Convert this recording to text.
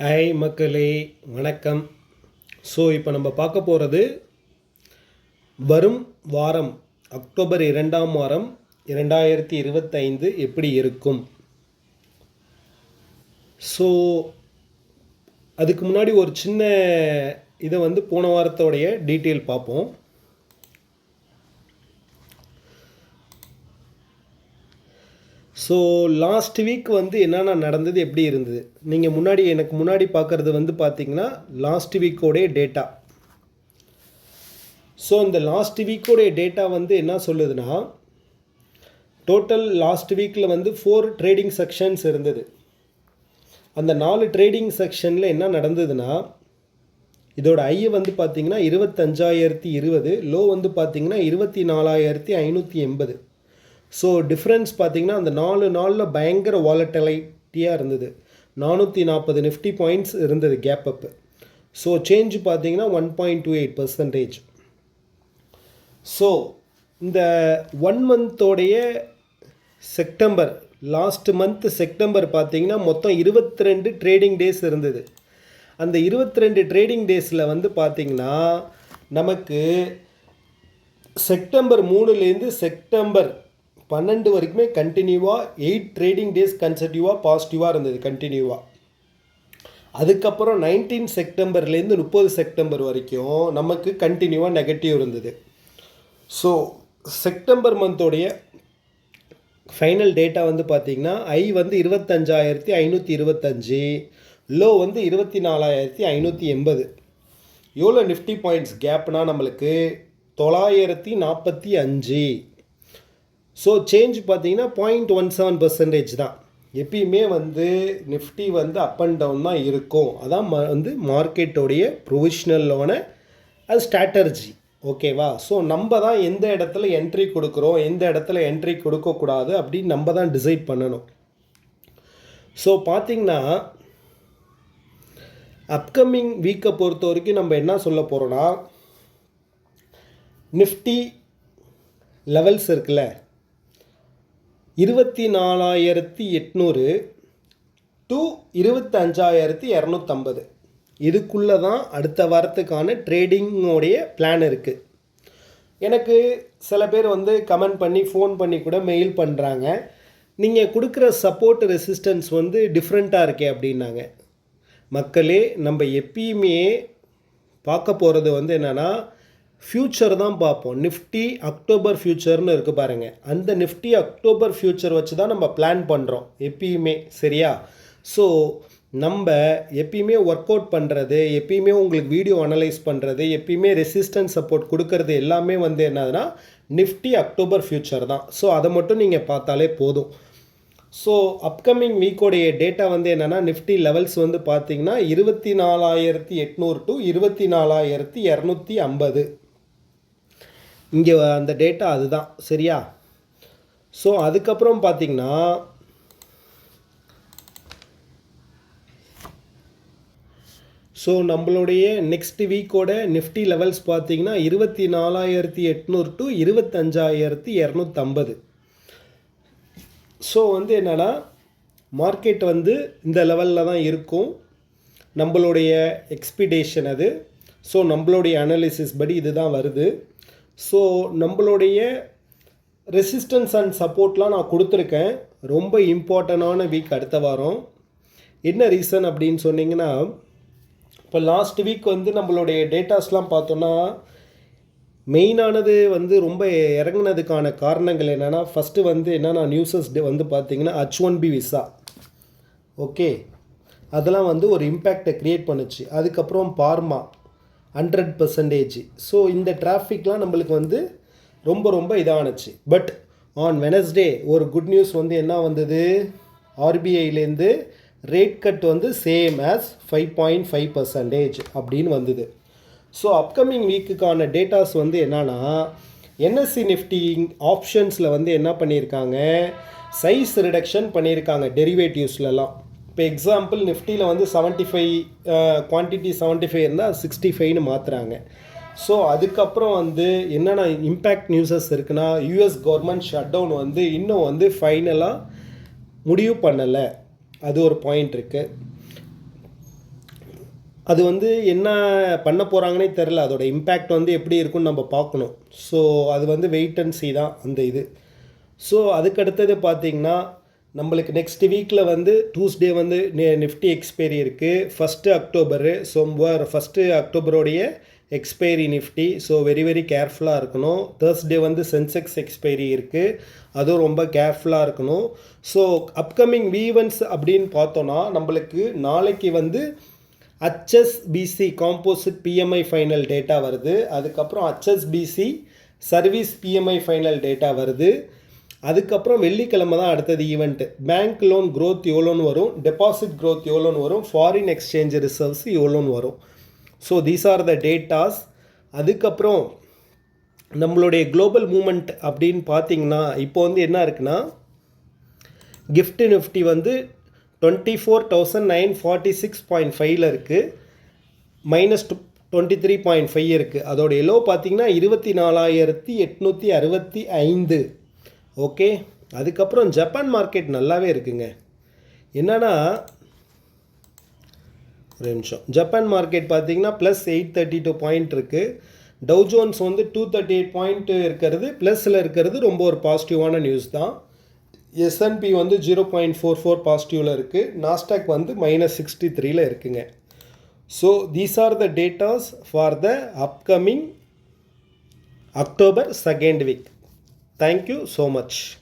Hi மக்களே வணக்கம். So இப்போ நம்ம பார்க்க போகிறது வரும் வாரம் அக்டோபர் இரண்டாம் வாரம் இரண்டாயிரத்தி இருபத்தைந்து எப்படி இருக்கும்? ஸோ அதுக்கு முன்னாடி ஒரு சின்ன இதை வந்து போன வாரத்தோடைய டீட்டெயில் பார்ப்போம். ஸோ லாஸ்ட் வீக் வந்து என்னென்ன நடந்தது எப்படி இருந்தது? நீங்கள் முன்னாடி எனக்கு முன்னாடி பார்க்குறது வந்து பார்த்தீங்கன்னா லாஸ்ட் வீக்கோடைய டேட்டா ஸோ இந்த லாஸ்ட் வீக்கோடைய டேட்டா வந்து என்ன சொல்லுதுன்னா டோட்டல் லாஸ்ட் வீக்கில் வந்து ஃபோர் ட்ரேடிங் செக்ஷன்ஸ் இருந்தது. அந்த நாலு ட்ரேடிங் செக்ஷனில் என்ன நடந்ததுன்னா இதோட ஐயை வந்து பார்த்திங்கன்னா இருபத்தஞ்சாயிரத்தி இருபது லோ வந்து பார்த்திங்கன்னா இருபத்தி நாலாயிரத்தி ஐநூற்றி எண்பது. ஸோ டிஃப்ரென்ஸ் பார்த்தீங்கன்னா அந்த நாலு நாளில் பயங்கர வாலட்டலைட்டியாக இருந்தது. நானூற்றி நாற்பது நிஃப்டி பாயிண்ட்ஸ் இருந்தது கேப் அப்பு ஸோ சேஞ்ச் பார்த்தீங்கன்னா one point two eight percentage so இந்த ஒன் மந்தோடைய செப்டம்பர் லாஸ்ட் மந்த் செப்டம்பர் பார்த்தீங்கன்னா மொத்தம் இருபத்தி ரெண்டு ட்ரேடிங் டேஸ் இருந்தது. அந்த இருபத்தி ரெண்டு ட்ரேடிங் டேஸில் வந்து பார்த்தீங்கன்னா நமக்கு செப்டம்பர் மூணுலேருந்து செப்டம்பர் பன்னெண்டு வரைக்குமே கண்டினியூவாக எயிட் ட்ரேடிங் டேஸ் கன்சர்டிவாக பாசிட்டிவாக இருந்தது கண்டினியூவாக அதுக்கப்புறம் நைன்டீன் செப்டம்பர்லேருந்து முப்பது செப்டம்பர் வரைக்கும் நமக்கு கண்டினியூவாக நெகட்டிவ் இருந்தது. ஸோ செப்டம்பர் மந்தோடைய ஃபைனல் டேட்டா வந்து பார்த்திங்கன்னா ஐ வந்து இருபத்தஞ்சாயிரத்தி ஐநூற்றி இருபத்தஞ்சி லோ வந்து இருபத்தி நாலாயிரத்தி ஐநூற்றி எண்பது. எவ்வளோ நிஃப்டி பாயிண்ட்ஸ் கேப்னால் நம்மளுக்கு? தொள்ளாயிரத்தி நாற்பத்தி அஞ்சு. ஸோ சேஞ்ச் பார்த்தீங்கன்னா பாயிண்ட் ஒன் செவன் பர்சன்டேஜ் தான். எப்பயுமே வந்து நிஃப்டி வந்து அப் அண்ட் டவுன் தான் இருக்கும். அதான் ம வந்து மார்க்கெட்டோடைய ப்ரொவிஷ்னலோன அது ஸ்ட்ராட்டர்ஜி ஓகேவா ஸோ நம்ம தான் எந்த இடத்துல என்ட்ரி கொடுக்குறோம் எந்த இடத்துல என்ட்ரி கொடுக்கக்கூடாது அப்படின்னு நம்ம தான் டிசைட் பண்ணணும். ஸோ பார்த்திங்கன்னா அப்கமிங் வீக்கை பொறுத்த வரைக்கும் நம்ம என்ன சொல்ல போகிறோன்னா நிஃப்டி லெவல்ஸ் இருக்குல்ல? இருபத்தி நாலாயிரத்தி எட்நூறு டு இருபத்தஞ்சாயிரத்தி இரநூத்தம்பது. இதுக்குள்ளே தான் அடுத்த வாரத்துக்கான ட்ரேடிங்கோடைய பிளான் இருக்குது எனக்கு சில பேர் வந்து கமெண்ட் பண்ணி ஃபோன் பண்ணி கூட மெயில் பண்ணுறாங்க நீங்கள் கொடுக்குற சப்போர்ட் ரெசிஸ்டன்ஸ் வந்து டிஃப்ரெண்ட்டாக இருக்கே அப்படின்னாங்க. மக்களே நம்ம எப்பயுமே பார்க்க போகிறது வந்து என்னென்னா ஃப்யூச்சர் தான் பார்ப்போம். நிஃப்டி அக்டோபர் ஃப்யூச்சர்னு இருக்குது பாருங்கள் அந்த நிஃப்டி அக்டோபர் ஃப்யூச்சர் வச்சு தான் நம்ம பிளான் பண்ணுறோம் எப்பயுமே சரியா? ஸோ நம்ம எப்பயுமே ஒர்க் அவுட் பண்ணுறது எப்பயுமே உங்களுக்கு வீடியோ அனலைஸ் பண்ணுறது எப்பயுமே ரெசிஸ்டன்ஸ் சப்போர்ட் கொடுக்கறது எல்லாமே வந்து என்னதுன்னா நிஃப்டி அக்டோபர் ஃப்யூச்சர் தான். ஸோ அதை மட்டும் நீங்கள் பார்த்தாலே போதும். ஸோ அப்கமிங் வீக்கோடைய டேட்டா வந்து என்னென்னா நிஃப்டி லெவல்ஸ் வந்து பார்த்திங்கன்னா இருபத்தி நாலாயிரத்தி எட்நூறு டு இருபத்தி நாலாயிரத்தி இரநூத்தி ஐம்பது. இங்கே அந்த டேட்டா அதுதான் சரியா? ஸோ அதுக்கப்புறம் பார்த்தீங்கன்னா ஸோ நம்மளுடைய நெக்ஸ்ட் வீக்கோட நிஃப்டி லெவல்ஸ் பார்த்தீங்கன்னா இருபத்தி நாலாயிரத்தி எட்நூறு டு இருபத்தஞ்சாயிரத்தி இரநூத்தம்பது. ஸோ வந்து என்னென்னா மார்க்கெட் வந்து இந்த லெவலில் தான் இருக்கும். நம்மளுடைய எக்ஸ்பிடேஷன் அது. ஸோ நம்மளுடைய அனாலிசிஸ் படி இதுதான் வருது. ஸோ நம்மளுடைய ரெசிஸ்டன்ஸ் அண்ட் சப்போர்ட்லாம் நான் கொடுத்துருக்கேன். ரொம்ப இம்பார்ட்டண்டான வீக் அடுத்த வாரம். என்ன ரீசன் அப்படின்னு சொன்னிங்கன்னா இப்போ லாஸ்ட் வீக் வந்து நம்மளுடைய டேட்டாஸ்லாம் பார்த்தோன்னா மெயினானது வந்து ரொம்ப இறங்குனதுக்கான காரணங்கள் என்னென்னா ஃபஸ்ட்டு வந்து என்னென்னா நியூஸஸ் வந்து பார்த்திங்கன்னா H one B visa okay அதெல்லாம் வந்து ஒரு இம்பேக்டை க்ரியேட் பண்ணுச்சு. அதுக்கப்புறம் பார்மா ஹண்ட்ரட் பர்சன்டேஜ் ஸோ இந்த டிராஃபிக்லாம் நம்மளுக்கு வந்து ரொம்ப ரொம்ப இதானுச்சு. பட் ஆன் வெனஸ்டே ஒரு குட் நியூஸ் வந்து என்ன வந்தது? ஆர்பிஐலேருந்து ரேட் கட் வந்து same as five point five percentage அப்படின்னு வந்தது. ஸோ அப்கமிங் வீக்குக்கான டேட்டாஸ் வந்து என்னன்னா என்எஸ்சி நிஃப்டி ஆப்ஷன்ஸில் வந்து என்ன பண்ணியிருக்காங்க சைஸ் ரிடக்ஷன் பண்ணியிருக்காங்க டெரிவேட்டிவ்ஸ்லலாம் இப்போ எக்ஸாம்பிள் நிஃப்டியில் வந்து seventy five quantity seventy five இருந்தால் சிக்ஸ்டி ஃபைவ்னு மாற்றுறாங்க ஸோ அதுக்கப்புறம் வந்து என்னென்ன இம்பேக்ட் நியூஸஸ் இருக்குன்னா யூஎஸ் கவர்மெண்ட் ஷட் டவுன் வந்து இன்னும் வந்து ஃபைனலாக முடிவு பண்ணலை. அது ஒரு பாயிண்ட் இருக்குது அது வந்து என்ன பண்ண போகிறாங்கன்னே தெரில அதோட இம்பேக்ட் வந்து எப்படி இருக்கும்னு நம்ம பார்க்கணும். ஸோ அது வந்து வெயிட் அண்ட் சி தான் அந்த இது. ஸோ அதுக்கு அடுத்தது பார்த்தீங்கன்னா நம்மளுக்கு நெக்ஸ்ட் வீக்கில் வந்து டூஸ்டே வந்து நிஃப்டி எக்ஸ்பைரி இருக்குது first October so first அக்டோபரோடைய expiry Nifty so very very கேர்ஃபுல்லாக இருக்கணும். தேர்ஸ்டே வந்து சென்செக்ஸ் எக்ஸ்பைரி இருக்குது அதுவும் ரொம்ப கேர்ஃபுல்லாக இருக்கணும். ஸோ அப்கமிங் வீவன்ஸ் அப்படின்னு பார்த்தோன்னா நம்மளுக்கு நாளைக்கு வந்து HSBC composite PMI final data வருது. அதுக்கப்புறம் HSBC service PMI final data வருது. அதுக்கப்புறம் வெள்ளிக்கிழமை தான் அடுத்தது ஈவெண்ட்டு பேங்க் லோன் க்ரோத் எவ்வளோன்னு வரும். டெபாசிட் க்ரோத் எவ்வளோன்னு வரும். ஃபாரின் எக்ஸ்சேஞ்ச் ரிசர்வ்ஸ் எவ்வளோன்னு வரும். So these are the datas அதுக்கப்புறம் நம்மளுடைய குளோபல் மூமெண்ட் அப்படின்னு பார்த்தீங்கன்னா இப்போ வந்து என்ன இருக்குன்னா கிஃப்ட் நிஃப்டி வந்து twenty four thousand nine forty six point ஃபைவ்ல இருக்குது minus twenty three point five இருக்குது அதோடைய எலோ பார்த்தீங்கன்னா இருபத்தி நாலாயிரத்தி எட்நூற்றி அறுபத்தி ஐந்து. ஓகே. அதுக்கப்புறம் ஜப்பான் மார்க்கெட் நல்லாவே இருக்குங்க. என்னன்னா ஒரு நிமிஷம். ஜப்பான் மார்க்கெட் பார்த்தீங்கன்னா plus eight thirty two point இருக்குது டவ் ஜோன்ஸ் வந்து டூ தேர்ட்டி எயிட் பாயிண்ட் இருக்கிறது ப்ளஸில் இருக்கிறது ரொம்ப ஒரு பாசிட்டிவான நியூஸ் தான். எஸ்என்பி வந்து ஜீரோ பாயிண்ட் ஃபோர் ஃபோர் பாசிட்டிவில் இருக்குது நாஸ்டாக் வந்து மைனஸ் சிக்ஸ்டி த்ரீல இருக்குங்க. So these are the datas for the upcoming October second week Thank you so much.